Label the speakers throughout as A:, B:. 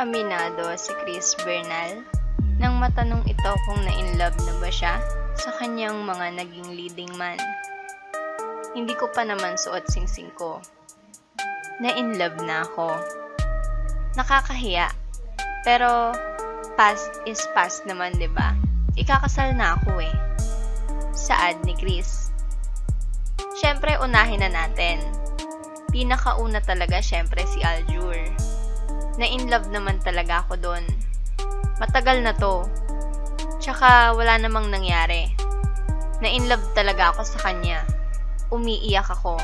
A: absuado si Chris Bernal nang matanong ito kung na-inlove na ba siya sa kanyang mga naging leading man. Hindi ko pa naman suot singsing ko. Na-inlove na ako. Nakakahiya. Pero past is past naman, 'di ba? Ikakasal na ako eh. Saad ni Chris. Siyempre, unahin na natin. Pinakauna talaga syempre si Aljur. Na in love naman talaga ako doon. Matagal na to. Tsaka wala namang nangyari. Na in love talaga ako sa kanya. Umiiyak ako.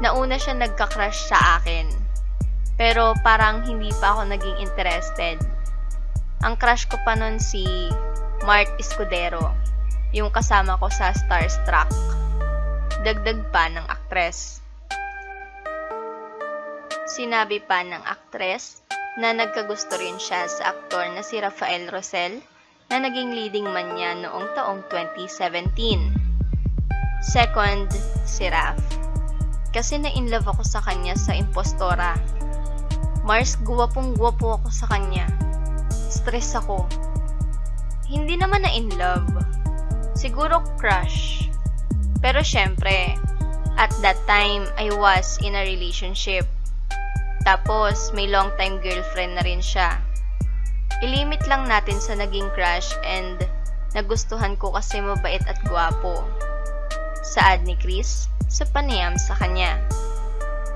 A: Nauna siya nagka-crush sa akin. Pero parang hindi pa ako naging interested. Ang crush ko pa nun si Mark Escudero. Yung kasama ko sa Starstruck. Dagdag pa ng aktres. Sinabi pa ng aktres na nagkagusto rin siya sa aktor na si Rafael Rosel na naging leading man niya noong taong 2017. Second, si Raf. Kasi na-inlove ako sa kanya sa impostora. Mars, guwapong guwapo ako sa kanya. Stress ako. Hindi naman na-inlove. Siguro crush. Pero syempre, at that time, I was in a relationship. Tapos, may long time girlfriend na rin siya. Ilimit lang natin sa naging crush and nagustuhan ko kasi mabait at gwapo. Saad ni Chris sa panayam sa kanya.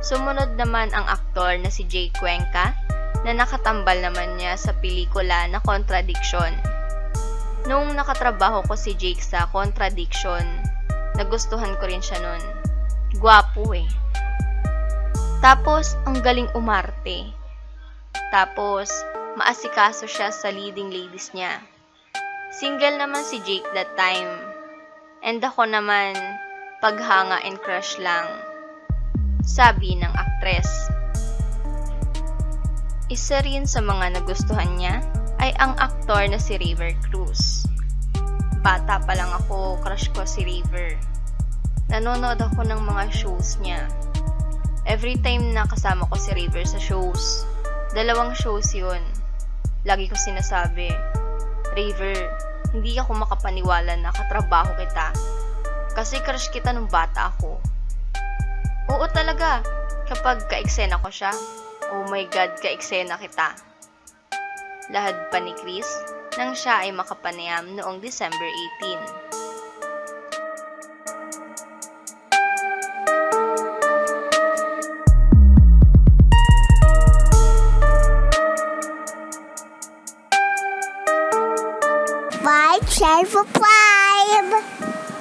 A: Sumunod naman ang aktor na si Jay Cuenca na nakatambal naman niya sa pelikula na Contradiction. Nung nakatrabaho ko si Jake sa Contradiction, nagustuhan ko rin siya nun. Gwapo eh. Tapos, ang galing umarte. Tapos, maasikaso siya sa leading ladies niya. Single naman si Jake that time. And ako naman, paghanga and crush lang. Sabi ng aktres. Isa rin sa mga nagustuhan niya ay ang aktor na si River Cruz. Bata pa lang ako, crush ko si River. Nanonood ako ng mga shows niya. Every time na kasama ko si River sa shows, dalawang shows yun. Lagi ko sinasabi, River, hindi ako makapaniwala na katrabaho kita. Kasi crush kita nung bata ako. Oo talaga, kapag ka-eksena ko siya, oh my god, ka-eksena kita. Lahad pa ni Chris nang siya ay makapanayam noong December 18.
B: subscribe,